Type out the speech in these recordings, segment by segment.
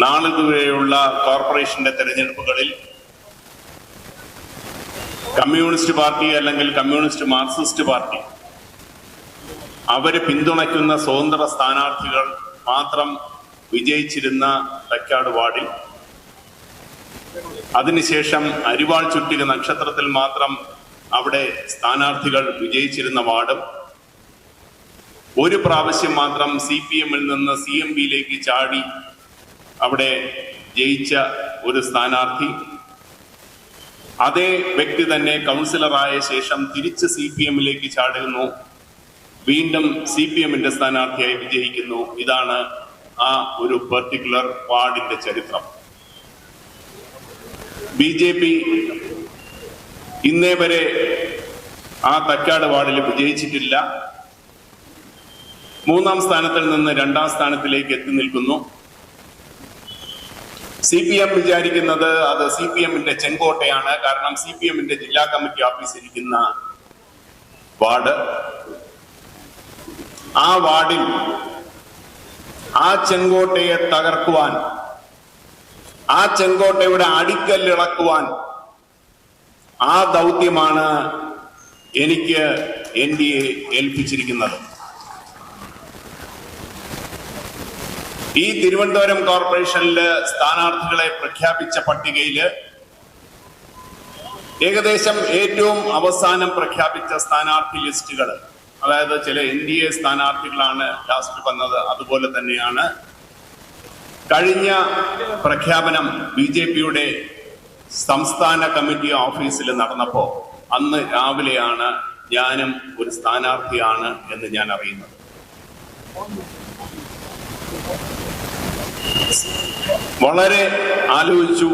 നാളിതുവരെയുള്ള കോർപ്പറേഷന്റെ തെരഞ്ഞെടുപ്പുകളിൽ communist party അല്ലെങ്കിൽ കമ്മ്യൂണിസ്റ്റ് മാർക്സിസ്റ്റ് പാർട്ടി അവർ പിന്തുണയ്ക്കുന്ന സ്വതന്ത്ര സ്ഥാനാർത്ഥികൾ മാത്രം വിജയിച്ചിരുന്ന തക്കാട് വാർഡിൽ അതിനുശേഷം അരിവാൾ ചുറ്റിക നക്ഷത്രത്തിൽ മാത്രം അവിടെ സ്ഥാനാർത്ഥികൾ വിജയിച്ചിരുന്ന വാർഡും ഒരു പ്രാവശ്യം മാത്രം സി പി എമ്മിൽ നിന്ന് സി എം പിയിലേക്ക് ചാടി അവിടെ ജയിച്ച ഒരു സ്ഥാനാർത്ഥി. അതേ വ്യക്തി തന്നെ കൗൺസിലറായ ശേഷം തിരിച്ച് സി പി എമ്മിലേക്ക് ചാടുന്നു. വീണ്ടും സി പി എമ്മിന്റെ സ്ഥാനാർത്ഥിയായി വിജയിക്കുന്നു. ഇതാണ് ആ ഒരു പെർട്ടിക്കുലർ വാർഡിന്റെ ചരിത്രം. ബി ജെ പി ഇന്നേ വരെ ആ തക്കാട് വാർഡിൽ വിജയിച്ചിട്ടില്ല. മൂന്നാം സ്ഥാനത്തിൽ നിന്ന് രണ്ടാം സ്ഥാനത്തിലേക്ക് എത്തി നിൽക്കുന്നു. സി പി എം വിചാരിക്കുന്നത് അത് സി പി എമ്മിന്റെ ചെങ്കോട്ടയാണ്. കാരണം സി പി എമ്മിന്റെ ജില്ലാ കമ്മിറ്റി ഓഫീസ് ഇരിക്കുന്ന വാർഡ്. ആ വാർഡിൽ ആ ചെങ്കോട്ടയെ തകർക്കുവാൻ ആ ചെങ്കോട്ടയുടെ അടിക്കല്ലിളക്കുവാൻ ആ ദൗത്യമാണ് എനിക്ക് എൻ ഡി എ ഏൽപ്പിച്ചിരിക്കുന്നത്. ഈ തിരുവനന്തപുരം കോർപ്പറേഷനിൽ സ്ഥാനാർത്ഥികളെ പ്രഖ്യാപിച്ച പട്ടികയിൽ ഏകദേശം ഏറ്റവും അവസാനം പ്രഖ്യാപിച്ച സ്ഥാനാർത്ഥി ലിസ്റ്റുകൾ അതായത് ചില എൻ ഡി എ സ്ഥാനാർത്ഥികളാണ് ലാസ്റ്റ് വന്നത്. അതുപോലെ തന്നെയാണ് കഴിഞ്ഞ പ്രഖ്യാപനം ബി ജെ പിയുടെ സംസ്ഥാന കമ്മിറ്റി ഓഫീസിൽ നടന്നപ്പോ അന്ന് രാവിലെയാണ് ഞാനും ഒരു സ്ഥാനാർത്ഥിയാണ് എന്ന് ഞാൻ അറിയുന്നത്. വളരെ ആലോചിച്ചു.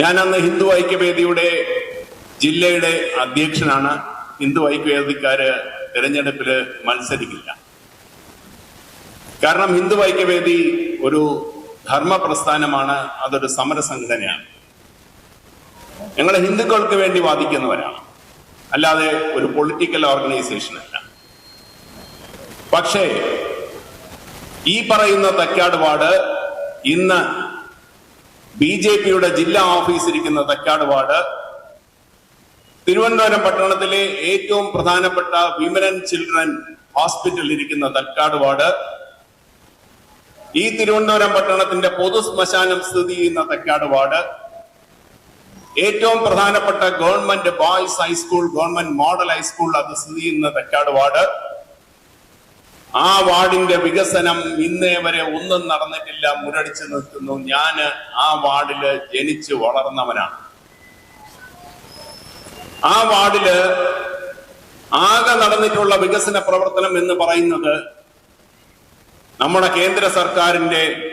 ഞാൻ അന്ന് ഹിന്ദു ഐക്യവേദിയുടെ ജില്ലയുടെ അധ്യക്ഷനാണ്. ഹിന്ദു ഐക്യവേദിക്കാര് തിരഞ്ഞെടുപ്പിൽ മത്സരിക്കില്ല. കാരണം ഹിന്ദു ഐക്യവേദി ഒരു ധർമ്മ പ്രസ്ഥാനമാണ് അതൊരു സമര സംഘടനയാണ് ഞങ്ങൾ ഹിന്ദുക്കൾക്ക് വേണ്ടി വാദിക്കുന്നവരാണ്. അല്ലാതെ ഒരു പൊളിറ്റിക്കൽ ഓർഗനൈസേഷൻ അല്ല പക്ഷേ ഈ പറയുന്ന തക്കാട് വാർഡ് ഇന്ന് ബി ജെ പിയുടെ ജില്ലാ ഓഫീസ് ഇരിക്കുന്ന തക്കാട് വാർഡ് തിരുവനന്തപുരം പട്ടണത്തിലെ ഏറ്റവും പ്രധാനപ്പെട്ട വിമനൻ ചിൽഡ്രൻ ഹോസ്പിറ്റൽ ഇരിക്കുന്ന തക്കാട് വാർഡ് ഈ തിരുവനന്തപുരം പട്ടണത്തിന്റെ പൊതു ശ്മശാനം സ്ഥിതി ചെയ്യുന്ന തക്കാട് വാർഡ് ഏറ്റവും പ്രധാനപ്പെട്ട government boys high school government model high school അത് സ്ഥിതി ചെയ്യുന്ന തക്കാട് വാർഡ് ആ വാർഡിന്റെ വികസനം ഇന്നേ വരെ ഒന്നും നടന്നിട്ടില്ല മുരടിച്ചു നിൽക്കുന്നു. ഞാൻ ആ വാർഡിൽ ജനിച്ചു വളർന്നവനാണ്. ആ വാർഡിൽ ആകെ നടന്നിട്ടുള്ള വികസന പ്രവർത്തനം എന്ന് പറയുന്നത് നമ്മുടെ കേന്ദ്ര സർക്കാരിന്റെ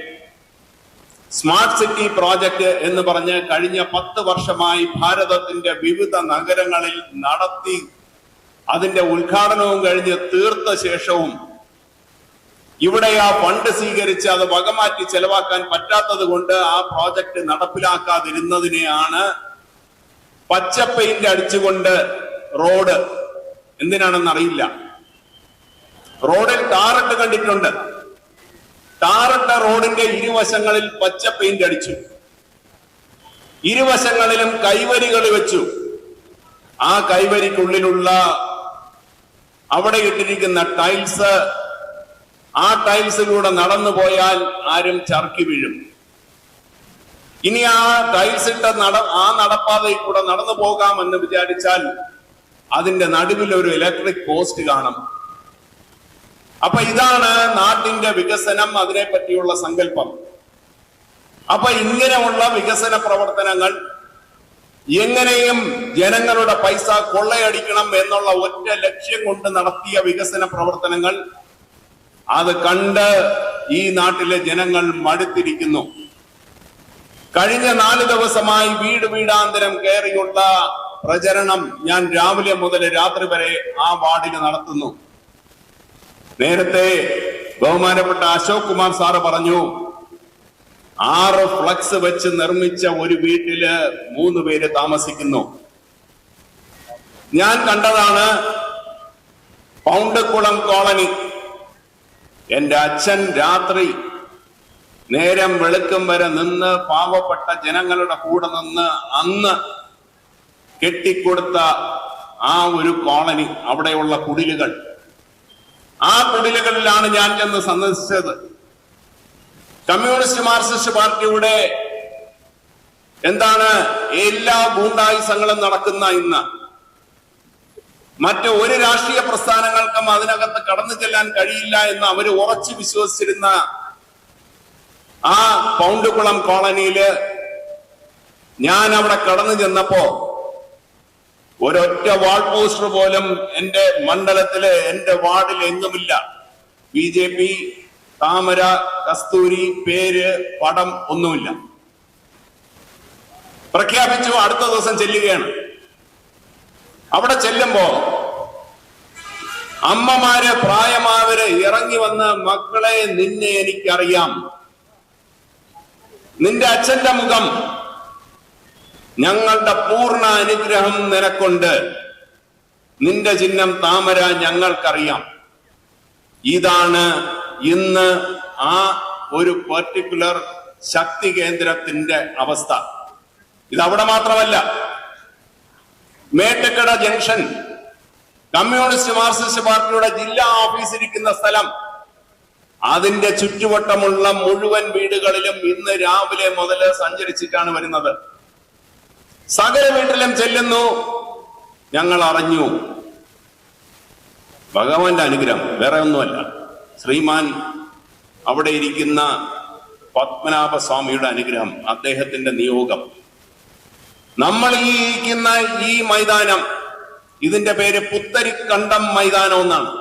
സ്മാർട്ട് സിറ്റി പ്രോജക്റ്റ് എന്ന് പറഞ്ഞ് കഴിഞ്ഞ പത്ത് വർഷമായി ഭാരതത്തിന്റെ വിവിധ നഗരങ്ങളിൽ നടത്തി അതിന്റെ ഉദ്ഘാടനവും കഴിഞ്ഞ് തീർത്ത ശേഷവും ഇവിടെ ആ ഫണ്ട് സ്വീകരിച്ച് അത് വകമാറ്റി ചെലവാക്കാൻ പറ്റാത്തത് കൊണ്ട് ആ പ്രോജക്റ്റ് നടപ്പിലാക്കാതിരുന്നതിനെയാണ് പച്ച പെയിന്റ് അടിച്ചുകൊണ്ട് റോഡ് എന്തിനാണെന്ന് അറിയില്ല. റോഡിൽ ടാറിട്ട് കണ്ടിട്ടുണ്ട്. ടാറിട്ട റോഡിന്റെ ഇരുവശങ്ങളിൽ പച്ച പെയിന്റ് അടിച്ചു. ഇരുവശങ്ങളിലും കൈവരികൾ വെച്ചു. ആ കൈവരിക്കുള്ളിലുള്ള അവിടെ ഇട്ടിരിക്കുന്ന ടൈൽസ് ആ ടൈൽസിലൂടെ നടന്നു പോയാൽ ആരും ചർക്കി വീഴും. ഇനി ആ ടൈൽസ് ഇട്ട നട ആ നടപ്പാതയിൽ കൂടെ നടന്നു പോകാമെന്ന് വിചാരിച്ചാൽ അതിന്റെ നടുവിൽ ഒരു ഇലക്ട്രിക് പോസ്റ്റ് കാണും. അപ്പൊ ഇതാണ് നാട്ടിന്റെ വികസനം അതിനെ പറ്റിയുള്ള സങ്കല്പം. അപ്പൊ ഇങ്ങനെയുള്ള വികസന പ്രവർത്തനങ്ങൾ എങ്ങനെയും ജനങ്ങളുടെ പൈസ കൊള്ളയടിക്കണം എന്നുള്ള ഒറ്റ ലക്ഷ്യം കൊണ്ട് നടത്തിയ വികസന പ്രവർത്തനങ്ങൾ അത് കണ്ട് ഈ നാട്ടിലെ ജനങ്ങൾ മടുത്തിരിക്കുന്നു. കഴിഞ്ഞ നാല് ദിവസമായി വീട് വീടാന്തരം കയറിയുള്ള പ്രചരണം ഞാൻ രാവിലെ മുതൽ രാത്രി വരെ ആ വാർഡിൽ നടത്തുന്നു. നേരത്തെ ബഹുമാനപ്പെട്ട അശോക് കുമാർ സാറ് പറഞ്ഞു ആറ് ഫ്ലക്സ് വെച്ച് നിർമ്മിച്ച ഒരു വീട്ടിൽ മൂന്ന് പേര് താമസിക്കുന്നു. ഞാൻ കണ്ടതാണ് പൗണ്ടക്കുളം കോളനി എന്റെ അച്ഛൻ രാത്രി നേരം വെളുക്കും വരെ നിന്ന് പാവപ്പെട്ട ജനങ്ങളുടെ കൂടെ നിന്ന് അന്ന് കെട്ടിക്കൊടുത്ത ആ ഒരു കോളനി അവിടെയുള്ള കുടിലുകൾ. ആ കുടിലുകളിലാണ് ഞാൻ ചെന്ന് സന്ദർശിച്ചത്. കമ്മ്യൂണിസ്റ്റ് മാർക്സിസ്റ്റ് പാർട്ടിയുടെ എന്താണ് എല്ലാ ഗൂണ്ടായുസങ്ങളും നടക്കുന്ന ഇന്ന് മറ്റ് ഒരു രാഷ്ട്രീയ പ്രസ്ഥാനങ്ങൾക്കും അതിനകത്ത് കടന്നു ചെല്ലാൻ കഴിയില്ല എന്ന് അവർ ഉറച്ചു വിശ്വസിച്ചിരുന്ന ആ പൗണ്ടുകുളം കോളനിയിൽ ഞാൻ അവിടെ കടന്നു ചെന്നപ്പോ ഒരൊറ്റ വാൾ പോസ്റ്റർ പോലും എന്റെ മണ്ഡലത്തിൽ എന്റെ വാർഡിൽ എങ്ങുമില്ല. ബി ജെ പി താമര കസ്തൂരി പേര് പടം ഒന്നുമില്ല. പ്രഖ്യാപിച്ചു അടുത്ത ദിവസം ചെല്ലുകയാണ്. അവിടെ ചെല്ലുമ്പോ അമ്മമാര് പ്രായമാവര് ഇറങ്ങി വന്ന് മക്കളെ നിന്നെ എനിക്കറിയാം. നിന്റെ അച്ഛന്റെ മുഖം ഞങ്ങളുടെ പൂർണ അനുഗ്രഹം നിനക്കൊണ്ട്. നിന്റെ ചിഹ്നം താമര ഞങ്ങൾക്കറിയാം. ഇതാണ് ഇന്ന് ആ ഒരു പെർട്ടിക്കുലർ ശക്തി കേന്ദ്രത്തിന്റെ അവസ്ഥ. ഇത് അവിടെ മാത്രമല്ല മേട്ടക്കട ജംഗ്ഷൻ. കമ്മ്യൂണിസ്റ്റ് മാർക്സിസ്റ്റ് പാർട്ടിയുടെ ജില്ലാ ഓഫീസ് ഇരിക്കുന്ന സ്ഥലം. അതിന്റെ ചുറ്റുവട്ടമുള്ള മുഴുവൻ വീടുകളിലും ഇന്ന് രാവിലെ മുതൽ സഞ്ചരിച്ചിട്ടാണ് വരുന്നത്. സകല വീട്ടിലും ചെല്ലുന്നു. ഞങ്ങൾ അറിഞ്ഞു. ഭഗവാന്റെ അനുഗ്രഹം വേറെ ഒന്നുമല്ല. ശ്രീമാൻ അവിടെ ഇരിക്കുന്ന പത്മനാഭ സ്വാമിയുടെ അനുഗ്രഹം അദ്ദേഹത്തിന്റെ നിയോഗം. നമ്മൾ ഈ ഇരിക്കുന്ന ഈ മൈതാനം ഇതിന്റെ പേര് പുത്തരിക്കണ്ടം മൈതാനം എന്നാണ്.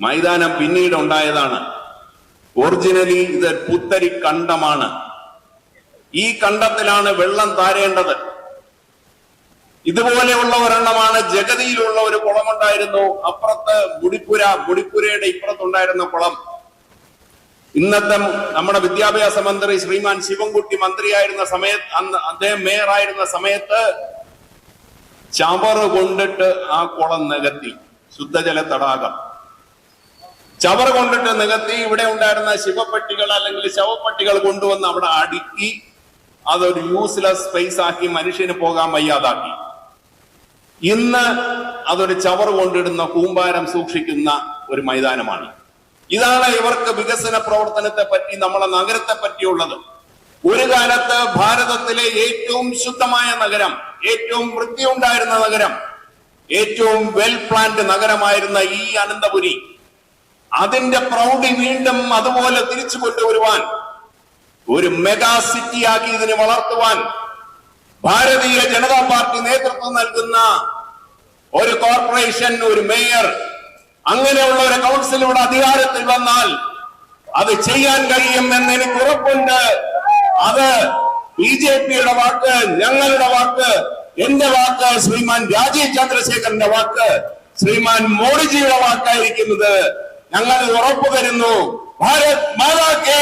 മൈതാനം പിന്നീട് ഉണ്ടായതാണ്. ഒറിജിനലി ഇത് പുത്തരിക്കണ്ടമാണ്. ഈ കണ്ടത്തിലാണ് വെള്ളം താരേണ്ടത്. ഇതുപോലെയുള്ള ഒരെണ്ണമാണ്. ജഗതിയിലുള്ള ഒരു കുളമുണ്ടായിരുന്നു. അപ്പുറത്ത് മുടിപ്പുര മുടിപ്പുരയുടെ ഇപ്പുറത്തുണ്ടായിരുന്ന കുളം. ഇന്നത്തെ നമ്മുടെ വിദ്യാഭ്യാസ മന്ത്രി ശ്രീമാൻ ശിവൻകുട്ടി മന്ത്രിയായിരുന്ന സമയത്ത് അന്ന് അദ്ദേഹം മേയറായിരുന്ന സമയത്ത് ചവറ് കൊണ്ടിട്ട് ആ കുളം നികത്തി ശുദ്ധജല തടാകം. ചവറ് കൊണ്ടിട്ട് നികത്തി ഇവിടെ ഉണ്ടായിരുന്ന ശിവപ്പെട്ടികൾ അല്ലെങ്കിൽ ശവപ്പെട്ടികൾ കൊണ്ടുവന്ന് അവിടെ അടുക്കി അതൊരു യൂസ്ലെസ് സ്പേസ് ആക്കി മനുഷ്യന് പോകാൻ വയ്യാതാക്കി. ഇന്ന് അതൊരു ചവർ കൊണ്ടിടുന്ന കൂമ്പാരം സൂക്ഷിക്കുന്ന ഒരു മൈതാനമാണ്. ഇതാണ് ഇവർക്ക് വികസന പ്രവർത്തനത്തെ പറ്റി നമ്മളെ നഗരത്തെ പറ്റിയുള്ളത്. ഒരു കാലത്ത് ഭാരതത്തിലെ ഏറ്റവും ശുദ്ധമായ നഗരം ഏറ്റവും വൃത്തിയുണ്ടായിരുന്ന നഗരം ഏറ്റവും വെൽ പ്ലാൻഡ് നഗരമായിരുന്ന ഈ അനന്തപുരി. അതിന്റെ പ്രൗഢി വീണ്ടും അതുപോലെ തിരിച്ചു കൊണ്ടുവരുവാൻ ഒരു മെഗാ സിറ്റിയാക്കി ഇതിനെ വളർത്തുവാൻ ഭാരതീയ ജനതാ പാർട്ടി നേതൃത്വം നൽകുന്ന ഒരു കോർപ്പറേഷൻ ഒരു മേയർ അങ്ങനെയുള്ള ഒരു കൗൺസിൽ അധികാരത്തിൽ വന്നാൽ അത് ചെയ്യാൻ കഴിയും എന്ന് എനിക്ക് ഉറപ്പുണ്ട്. അത് ബി ജെ പിയുടെ വാക്ക് ഞങ്ങളുടെ വാക്ക് എന്റെ വാക്ക് ശ്രീമാൻ രാജീവ് ചന്ദ്രശേഖരന്റെ വാക്ക് ശ്രീമാൻ മോഡിജിയുടെ വാക്കായിരിക്കുന്നത് ഞങ്ങൾ ഉറപ്പു തരുന്നു ഭാരത് മാതാ കേ!